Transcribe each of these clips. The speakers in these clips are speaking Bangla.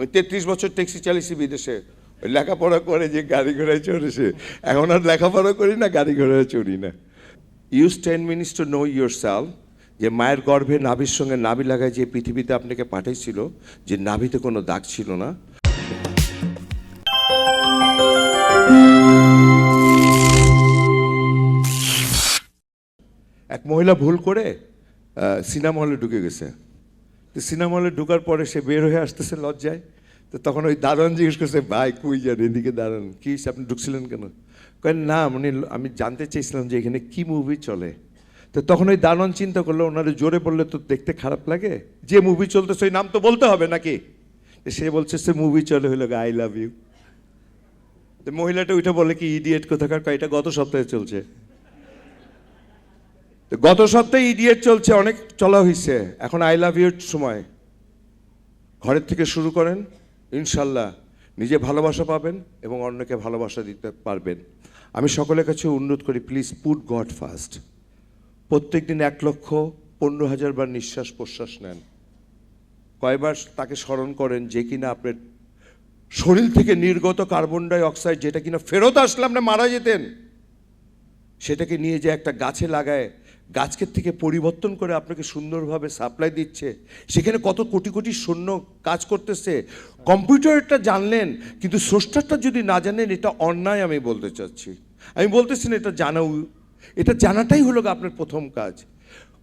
আমি তেত্রিশ বছর ট্যাক্সি চালিয়েছি বিদেশে। ওই লেখাপড়া করে যে গাড়ি ঘোড়ায় চড়েছে, এখন আর লেখাপড়া করি না, গাড়ি ঘোড়ায় চড়ি না। Use ten minutes to know yourself যে মায়ের গর্ভে নাভির সঙ্গে নাভি লাগায় যে পৃথিবীতে আপনাকে পাঠিয়েছিল যে নাভিতে কোনো দাগ ছিল না। এক মহিলা ভুল করে সিনেমা হলে ঢুকে গেছে। তো সিনেমা হলে ঢুকার পরে সে বের হয়ে আসতেছে লজ্জায়। তো তখন ওই দারোয়ান জিজ্ঞেস করছে, ভাই, কুই যান? এদিকে দাঁড়ান। কি আপনি ঢুকছিলেন কেন? কেন না মানে আমি জানতে চাইছিলাম যে এখানে কি মুভি চলে। তো তখন ওই দারোয়ান চিন্তা করল, ওনারা জোরে বললে তো দেখতে খারাপ লাগে? যে মুভি চলতেছে, ওই নাম তো বলতে হবে নাকি? সে বলছে, সে মুভি চলে হলো আই লাভ ইউ মহিলাটা ওইটা বলে কি ইডিয়েট কোথাকার? এটা গত সপ্তাহে চলছে। গত সপ্তাহে ইডিয়েট চলছে, অনেক চলা হয়েছে এখন আই লাভ ইউর সময়। ঘরের থেকে শুরু করেন, ইনশাল্লাহ নিজে ভালোবাসা পাবেন এবং অন্যকে ভালোবাসা দিতে পারবেন। আমি সকলের কাছে অনুরোধ করি প্লিজ পুট গড ফার্স্ট প্রত্যেক দিন এক লক্ষ পনেরো হাজার বার নিঃশ্বাস প্রশ্বাস নেন। কয়বার তাকে স্মরণ করেন যে কিনা আপনার শরীর থেকে নির্গত কার্বন ডাই অক্সাইড যেটা কিনা ফেরত আসলে আপনি মারা যেতেন, সেটাকে নিয়ে যে একটা গাছে লাগায় গাছকে থেকে পরিবর্তন করে আপনাকে সুন্দরভাবে সাপ্লাই দিচ্ছে। সেখানে কত কোটি কোটি সৈন্য কাজ করতেছে। কম্পিউটারটা জানলেন, কিন্তু স্রষ্টারটা যদি না জানেন, এটা অন্যায় আমি বলতে চাচ্ছি। আমি বলতেছি না, এটা জানা এটা জানাটাই হলো আপনার প্রথম কাজ।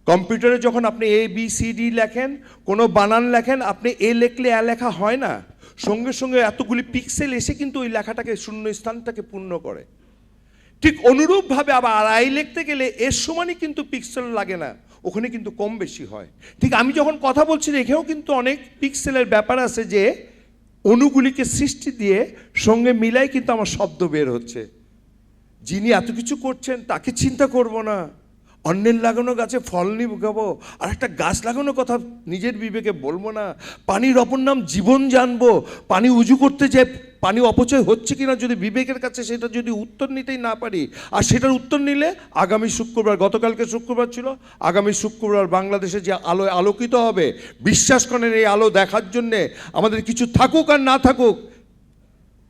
কম্পিউটারে যখন আপনি এ বি সি ডি লেখেন, কোনো বানান লেখেন, আপনি এ লেখলে এ লেখা হয় না। সঙ্গে সঙ্গে এতগুলি পিক্সেল এসে কিন্তু ওই লেখাটাকে শূন্য স্থানটাকে পূর্ণ করে। ঠিক অনুরূপভাবে আবার আড়াই লিখতে গেলে এর সমানই কিন্তু পিক্সেল লাগে না, ওখানে কিন্তু কম বেশি হয়। ঠিক আমি যখন কথা বলছি, রেখেও কিন্তু অনেক পিক্সেলের ব্যাপার আছে যে অনুগুলিকে সৃষ্টি দিয়ে সঙ্গে মিলাই কিন্তু আমার শব্দ বের হচ্ছে। যিনি এত কিছু করছেন, তাকে চিন্তা করব না। অন্যের লাগানো গাছে ফল নিয়ে গাবো আর একটা গাছ লাগানোর কথা নিজের বিবেকে বলব না। পানির অপর নাম জীবন জানব। পানি উজু করতে যে পানি অপচয় হচ্ছে কিনা যদি বিবেকের কাছে সেটা যদি উত্তর নিতেই না পারি, আর সেটার উত্তর নিলে আগামী শুক্রবার, গতকালকে শুক্রবার ছিল, আগামী শুক্রবার বাংলাদেশে যে আলোয় আলোকিত হবে, বিশ্বাস করেন এই আলো দেখার জন্যে আমাদের কিছু থাকুক আর না থাকুক,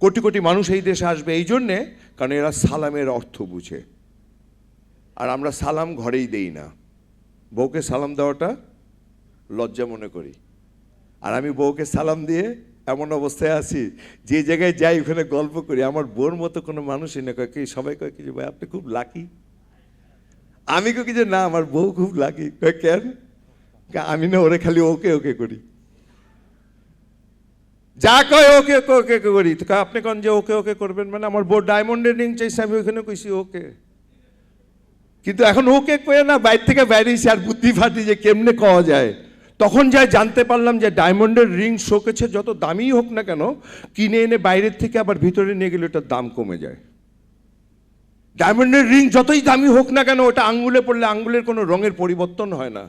কোটি কোটি মানুষ এই দেশে আসবে। এই জন্যে কারণ এরা সালামের অর্থ বুঝে। আর আমরা সালাম ঘরেই দেই না। বউকে সালাম দেওয়াটা লজ্জা মনে করি। আর আমি বউকে সালাম দিয়ে এমন অবস্থায় আছি, যে জায়গায় যাই ওখানে গল্প করি, আমার বোর মতো কোনো মানুষই না। কয় কি, সবাই কয় কি ভাই, আপনি খুব লাকি আমি কি যে, না, আমার বউ খুব লাকি কয়, কেন? আমি না, ওরে খালি ওকে ওকে করি। যা কয়, ওকে ওকে ওকে করি। আপনি কন যে ওকে ওকে করবেন মানে আমার বউ ডায়মন্ডের রিং চাইছে, আমি ওইখানে কইছি ওকে। কিন্তু এখন ওকে কয়ে না বাইর থেকে বাইরেছি আর বুদ্ধি ফাটি যে কেমনে কওয়া যায়। তখন যাই জানতে পারলাম যে ডায়মন্ডের রিং শোকেছে যত দামিই হোক না কেন, কিনে এনে বাইরের থেকে আবার ভিতরে নিয়ে গেলে ওটার দাম কমে যায়। ডায়মন্ডের রিং যতই দামি হোক না কেন, ওটা আঙ্গুলে পড়লে আঙ্গুলের কোনো রঙের পরিবর্তন হয় না।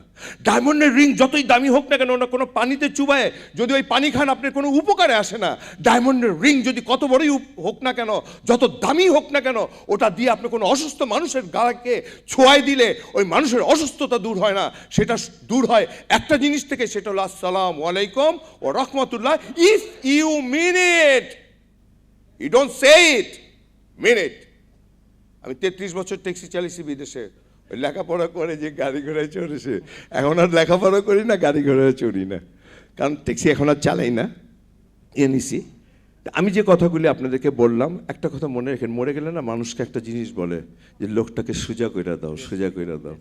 ডায়মন্ডের রিং যতই দামি হোক না কেন, ওটা কোনো পানিতে চুবায়, যদি ওই পানি খান, আপনার কোনো উপকারে আসে না। ডায়মন্ডের রিং যদি কত বড়ই হোক না কেন, যত দামি হোক না কেন, ওটা দিয়ে আপনি কোনো অসুস্থ মানুষের গাকে ছোঁয়াই দিলে ওই মানুষের অসুস্থতা দূর হয় না। সেটা দূর হয় একটা জিনিস থেকে, সেটা হলো আসসালাম আলাইকুম ও রহমতুল্লাহ। If you mean it you don't say it mean it আমি তেত্রিশ বছর ট্যাক্সি চালিয়েছি বিদেশে। ওই লেখাপড়া করে যে গাড়ি ঘোড়ায় চড়েছে, এখন আর লেখাপড়া করি না, গাড়ি ঘোড়ায় চড়ি না। কারণ ট্যাক্সি এখন আর চালাই না এ নিছি তা আমি যে কথাগুলি আপনাদেরকে বললাম, একটা কথা মনে রাখেন, মরে গেলে না মানুষকে একটা জিনিস বলে যে লোকটাকে সোজা কইরা দাও, সোজা কইরা দাও।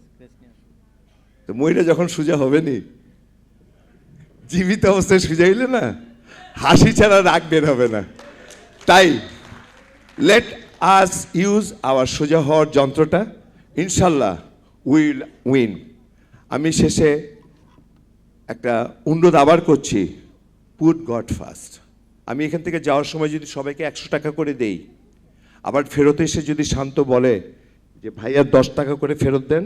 তো মইরা যখন সোজা হবে নি জীবিত অবস্থায় সোজা হইলে না, হাসি ছাড়া রাগ বের হবে না। তাই লেট আস ইউজ আওয়ার সোজা হওয়ার যন্ত্রটা ইনশাল্লাহ উইল উইন আমি শেষে একটা অনুরোধ আবার করছি পুট গড ফার্স্ট আমি এখান থেকে যাওয়ার সময় যদি সবাইকে একশো টাকা করে দেই, আবার ফেরত এসে যদি শান্ত বলে যে, ভাইয়া, দশ টাকা করে ফেরত দেন,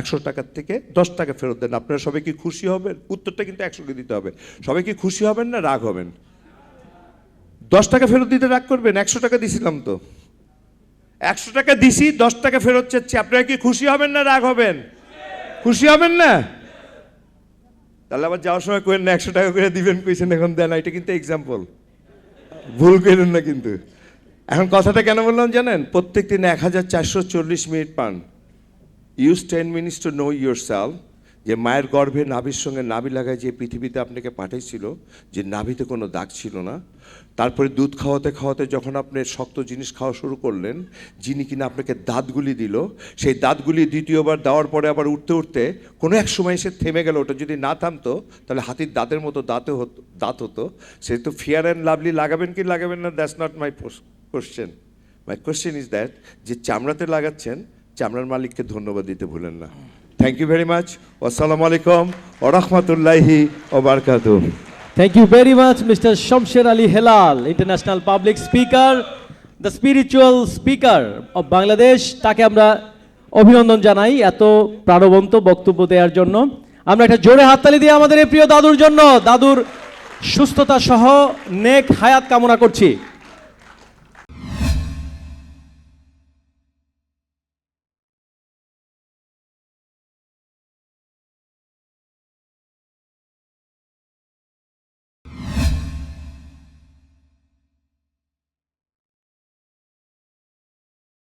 একশো টাকার থেকে দশ টাকা ফেরত দেন। আপনারা সবাই কি খুশি হবেন? উত্তরটা কিন্তু একশোকে দিতে হবে। সবাই কি খুশি হবেন না রাগ হবেন? দশ টাকা ফেরত দিতে রাগ করবেন? একশো টাকা দিছিলাম তো। একশো টাকা দিছি, দশ টাকা ফেরত চাচ্ছি। আপনারা কি খুশি হবেন না রাগ হবেন? খুশি হবেন না? তাহলে আবার যাওয়ার সময় করেন না, একশো টাকা করে দিবেন, কইছেন এখন দেন, এটা কিন্তু এক্সাম্পল ভুল করেন না কিন্তু। এখন কথাটা কেন বললাম জানেন? প্রত্যেক দিন এক হাজার চারশো চল্লিশ মিনিট পান। Use ten minutes to know yourself যে মায়ের গর্ভে নাভির সঙ্গে নাভি লাগায় যে পৃথিবীতে আপনাকে পাঠিয়েছিল যে নাভিতে কোনো দাগ ছিল না, তারপরে দুধ খাওয়াতে খাওয়াতে যখন আপনি শক্ত জিনিস খাওয়া শুরু করলেন, যিনি কিনা আপনাকে দাঁতগুলি দিল, সেই দাঁতগুলি দ্বিতীয়বার দেওয়ার পরে আবার উঠতে উঠতে কোনো এক সময় এসে থেমে গেল। ওটা যদি না থামতো, তাহলে হাতির দাঁতের মতো দাঁতে হতো, দাঁত হতো। সে তো ফিয়ার অ্যান্ড লাভলি লাগাবেন কি লাগাবেন না that's not my question my question is that যে চামড়াতে লাগাচ্ছেন, চামড়ার মালিককে ধন্যবাদ দিতে ভুলেন না। থ্যাংক ইউ ভেরি মাচ আসসালামু আলাইকুম ও রহমতুল্লাহি ও বারকাতু Thank you very much, Mr. Shamsher Ali Helal, International Public Speaker, the spiritual speaker of Bangladesh. তাকে আমরা অভিনন্দন জানাই এত প্রাণবন্ত বক্তব্য দেওয়ার জন্য আমরা একটা জোরে হাততালি দিয়ে আমাদের এই প্রিয় দাদুর জন্য দাদুর সুস্থতা সহ নেক হায়াত কামনা করছি